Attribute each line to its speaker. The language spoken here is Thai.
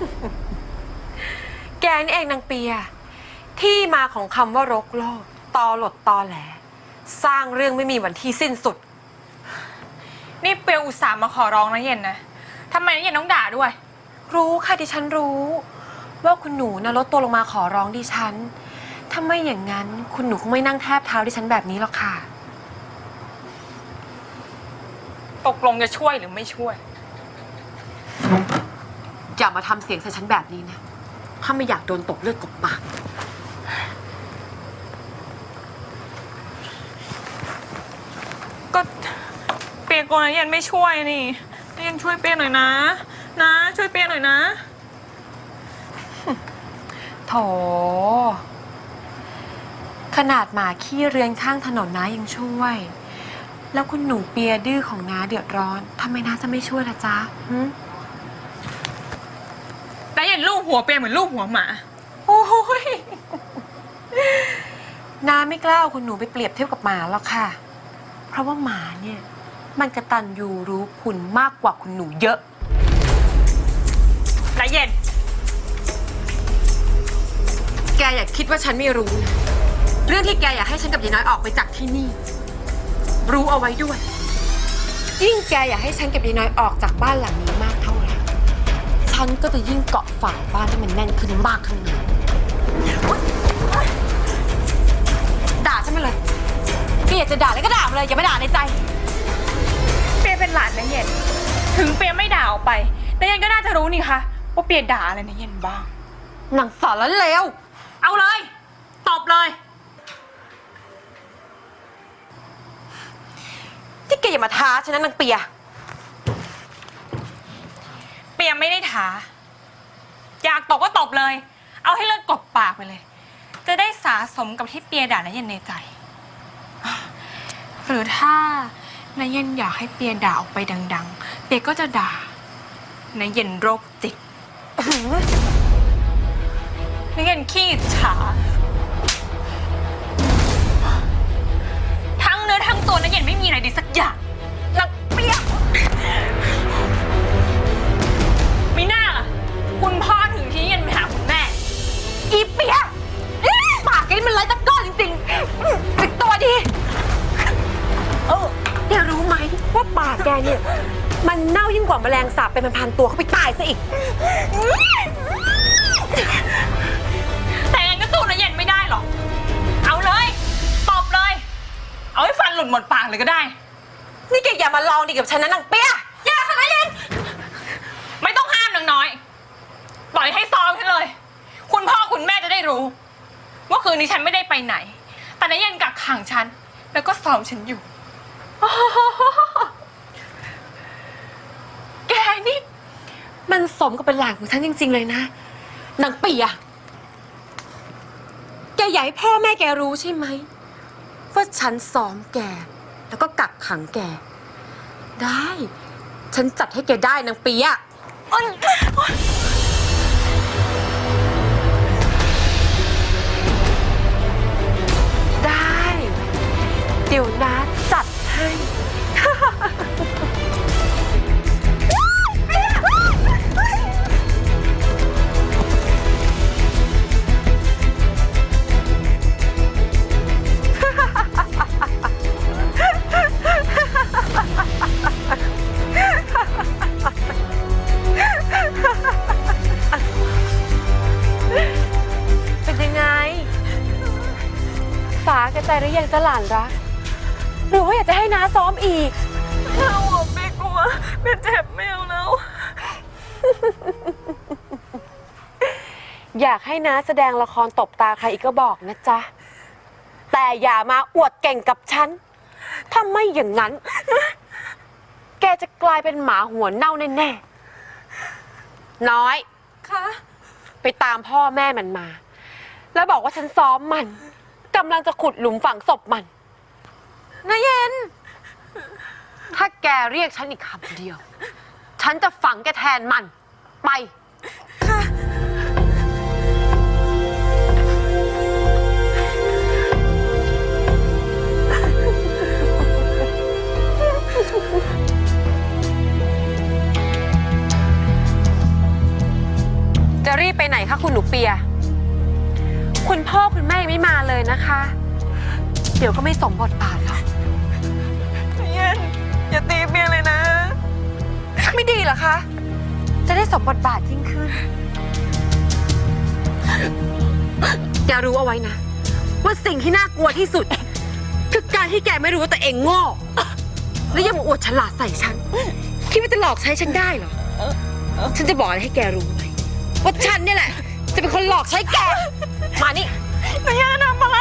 Speaker 1: นี่เองนางเปีย ที่มาของคำว่ารกโลก ตอหลดตอแหล สร้างเรื่องไม่มีวันที่สิ้นสุด
Speaker 2: นี่เปียวอุตส่าห์มาขอร้องนะเย็นนะทำไมนะเย็นต้องด่าด้วย
Speaker 1: รู้ค่ะดิฉันรู้ ว่าคุณหนูนะลดตัวลงมาขอร้องดิฉันถ้าไม่อย่างนั้นคุณหนูคงไม่นั่งแทบเท้าดิฉันแบบนี้หรอกค่ะ
Speaker 2: ตกลงจะช่วยหรือไม่ช่วย
Speaker 1: อย่ามาทำเสียงใส่ฉันแบบนี้นะ ถ้าไม่อยากโดนตบเลือดกบปาก
Speaker 2: ก็เปียโกนนะเย็นไม่ช่วยนี่นะเย็นช่วยเปียหน่อยนะ นะ ช่วยเปียหน่อยนะ
Speaker 1: โถ ขนาดหมาขี้เรือนข้างถนนน้ายังช่วย แล้วคุณหนูเปียดื้อของน้าเดือดร้อนทำไมน้าจะไม่ช่วยล่ะจ๊ะหึ
Speaker 2: แต่เย็นลูกหัวเปียเหมือนลูกหัวหมา
Speaker 1: โอ้ยน้าไม่กล้าเอาคุณหนูไปเปรียบเทียบกับหมาหรอกค่ะ เพราะว่าหมาเนี่ย มันกระตันยูรู้คุณมากกว่าคุณหนูเยอะ
Speaker 2: และเย็น
Speaker 1: แกอย่าคิดว่าฉันไม่รู้นะเรื่องที่แกอยากให้ฉันกับยายน้อยออกไปจากที่นี่ รู้เอาไว้ด้วย ยิ่งแกอยากให้ฉันกับยายน้อยออกจากบ้านหลังนี้ ฉันก็จะยิ่งเกาะฝาบ้านให้มันแน่นขึ้นมากเท่านั้นด่าฉันมาเลยแกอยากจะด่าแล้วก็ด่ามาเลย อย่ามาด่าในใจ
Speaker 2: เปียเป็นหลานนะเย็น ถึงเปียไม่ด่าออกไป แต่เย็นก็น่าจะรู้นี่คะว่าเปียด่าอะไรนะเย็นบ้าง
Speaker 1: หนังสารเลว
Speaker 2: เอาเลย ตอบเลย
Speaker 1: ที่แกอย่ามาท้าฉันนะนางเปีย
Speaker 2: เปีย ไม่ได้ท้าอยากตบก็ตบเลย เอาให้เลิกกบปากไปเลย จะได้สะสมกับที่เปียด่านะเย็นในใจ หรือถ้านายเย็นอยากให้เปียด่าออกไปดัง ๆ เปียก็จะด่านายเย็นโรคจิตนายเย็นขี้ฉา มันเน่ายิ่
Speaker 1: งกว่าแมลงสาบเป็นพันๆตัวเข้าไปตายซะอีก
Speaker 2: แต่ยังไงก็สู้นะเย็นไม่ได้หรอก เอาเลยตอบเลย เอาให้ฟันหลุดหมดปากเลยก็ได้
Speaker 1: นี่แกอย่ามาลองดีกับฉันนะนางเปีย
Speaker 2: อย่าค่ะนะเย็น ไม่ต้องห้ามนางน้อย ปล่อยให้ซ้อมฉันเลย คุณพ่อคุณแม่จะได้รู้ ว่าคืนนี้ฉันไม่ได้ไปไหน แต่นายเย็นกักขังฉัน แล้วก็ซ้อมฉันอยู่
Speaker 1: แก นี่ มันสมกับเป็นหลานของฉันจริง ๆ เลยนะนางเปียแกอยากให้พ่อแม่แกรู้ใช่ไหมว่าฉันซ้อมแก แล้วก็กักขังแก ได้ ฉันจัดให้แกได้นางเปียได้ เดี๋ยวนะจัดให้ ใจหรือยังจะหลานรัก หรือว่าอยากจะให้น้าซ้อมอีก
Speaker 2: เอาอะเป๊กกลัวเป๊กเจ็บไม่เอาแล้ว
Speaker 1: อยากให้น้าแสดงละครตบตาใครอีกก็บอกนะจ๊ะ แต่อย่ามาอวดเก่งกับฉัน ถ้าไม่อย่างนั้น แกจะกลายเป็นหมาหัวเน่าแน่ๆ น้อย
Speaker 2: คะ
Speaker 1: ไปตามพ่อแม่มันมา แล้วบอกว่าฉันซ้อมมัน กำลังจะขุดหลุมฝังศพมันนะเย็น ถ้าแกเรียกฉันอีกคำเดียว ฉันจะฝังแกแทนมัน ไป จะรีบไปไหนคะคุณหนูเปีย คุณพ่อคุณแม่ยังไม่มาเลยนะคะ เดี๋ยวก็ไม่สมบทบาทหรอก
Speaker 3: เย็นอย่าตีเมียเลยนะ
Speaker 1: ไม่ดีเหรอคะ จะได้สมบทบาทยิ่งขึ้นแกรู้เอาไว้นะ ว่าสิ่งที่น่ากลัวที่สุด คือการที่แกไม่รู้ว่าตัวเองโง่แล้วยังมาอวดฉลาดใส่ฉันคิดว่าจะหลอกใช้ฉันได้เหรอ ฉันจะบอกอะไรให้แกรู้ไว้ว่าฉันเนี่ยแหละ จะเป็นคนหลอกใช้แก มานี่
Speaker 3: นายย่ทำอะไร